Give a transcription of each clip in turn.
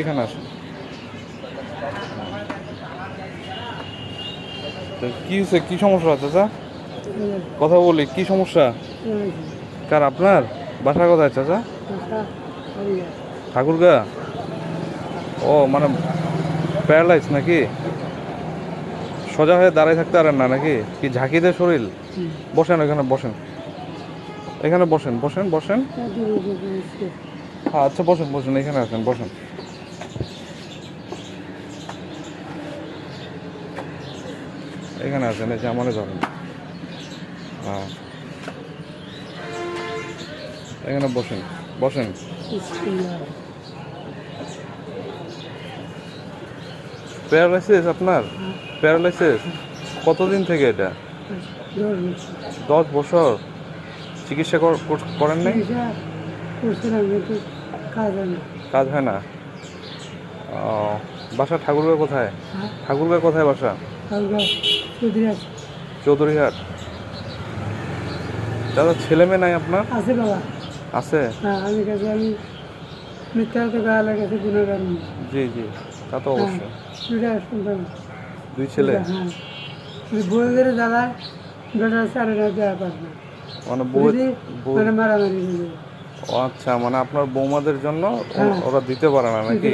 এখানে আসুন তো কি হয়েছে? কি সমস্যা চাচা? কথা বলি, কি সমস্যা? কার আপনার? বাসা কোথায় চাচা? ঠাকুরগা? ও মানে প্যারালাইজ নাকি? সোজা হয়ে দাঁড়ায় থাকতে পারেন না নাকি? কি ঝাঁকিতে শরীর? বসেন এখানে বসেন। এখানে বসেন বসেন বসেন। আচ্ছা বসেন, বসুন, এখানে আসেন, বসেন। এখানে আসেন, এই যে আমারে হ্যাঁ। এখানে বসেন বসেন। প্যারালাইসিস আপনার? প্যারালাইসিস? কতদিন থেকে এটা? দশ বছর? চিকিৎসা কর- কর- করেন নাই? কাজ হয় না। ও, বাসা ঠাকুরগাঁ কোথায়? ঠাকুরগাঁ কোথায় বাসা? চৌধুরীহাট। দাদা ছেলে মেয়ে নাই আপনার? আছে বাবা। আছে? হ্যাঁ আমি কাছে আমি মিথ্যা তো গায়ে লাগাতে গুণাগার জি জি তা তো অবশ্যই। দুইটা সন্তান দুই ছেলে? হ্যাঁ। বেটা না দেওয়া পারে মানে বউ মানে মারামারি হয়ে ও আচ্ছা মানে আপনার বৌমাদের জন্য হ্যাঁ। ওরা দিতে পারে না নাকি?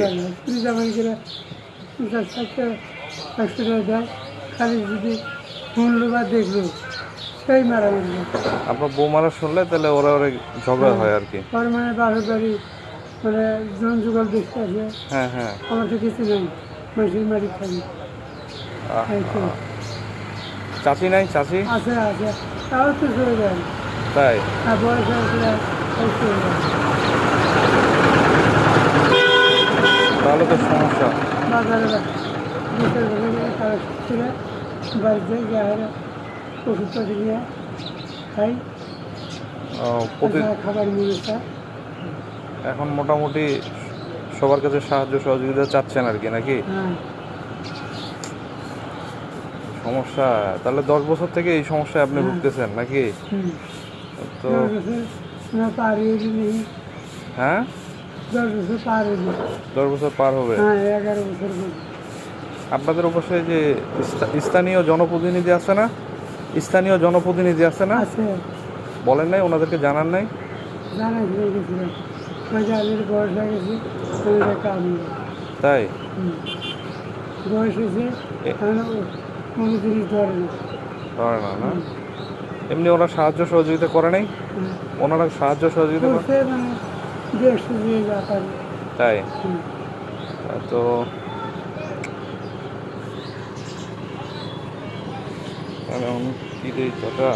খালি। আপনার বৌমারা শুনলে তাহলে ওরা ওরা ঝগড়া হয়। আর কি। মানে বাড়ি মানে জন দেখতে আসে। হ্যাঁ হ্যাঁ। আমার তো কিছু নেই মানুষের চাচি নাই চাচি? আছে আছে। তাও তো চলে যায়। তাই? বয়স তাহলে তো সমস্যা। বাড়িতে ওষুধপাতি নিয়ে খাই। খাবার এখন মোটামুটি সবার কাছে সাহায্য সহযোগিতা চাচ্ছেন আর কি নাকি? হ্যাঁ। সমস্যা। তাহলে দশ বছর থেকে এই সমস্যায় আপনি হ্যাঁ। ভুগতেছেন নাকি? তো পার হয়ে হ্যাঁ? দশ বছর পার দশ বছর পার হবে? হ্যাঁ এগারো বছর আপনাদের অবশ্যই যে স্থানীয় জনপ্রতিনিধি আছে না? স্থানীয় জনপ্রতিনিধি আছে না? আছে। বলেন নাই ওনাদেরকে জানান নাই? জানা ঘুরে গেছিলাম যে আমি বয়স হয়ে গেছি তাই? বয়স হয়েছে ধরে না। ধরে না না? এমনি ওরা সাহায্য সহযোগিতা করে নাই? ওনারা সাহায্য সহযোগিতা করে মানে তাই? তো তাহলে কি দিই চাচা?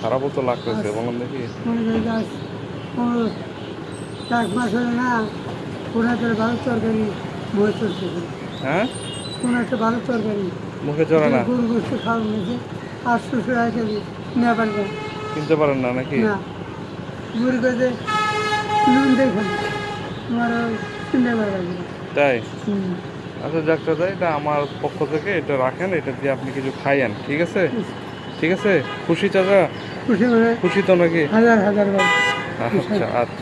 খারাপও তো লাগতেছে বলুন দেখি। এক মাস হলে না কোনো একটা ভালো তরকারি চলতেছে হ্যাঁ? কোনো একটা ভালো তরকারি। মুখে চড়ে না? গরু গোস্ত খাওয়া আটশো টাকা কেজি নেওয়া পারবে কিনতে পারেন না নাকি? না। কাছে নুন দেখুন তোমার করা লাগবে না। তাই? আচ্ছা যাক চাচা এটা আমার পক্ষ থেকে এটা রাখেন এটা দিয়ে আপনি কিছু খাইয়েন ঠিক আছে? ঠিক আছে। খুশি চাচা? খুশি মানে খুশি তো নাকি? হাজার হাজার আচ্ছা আচ্ছা।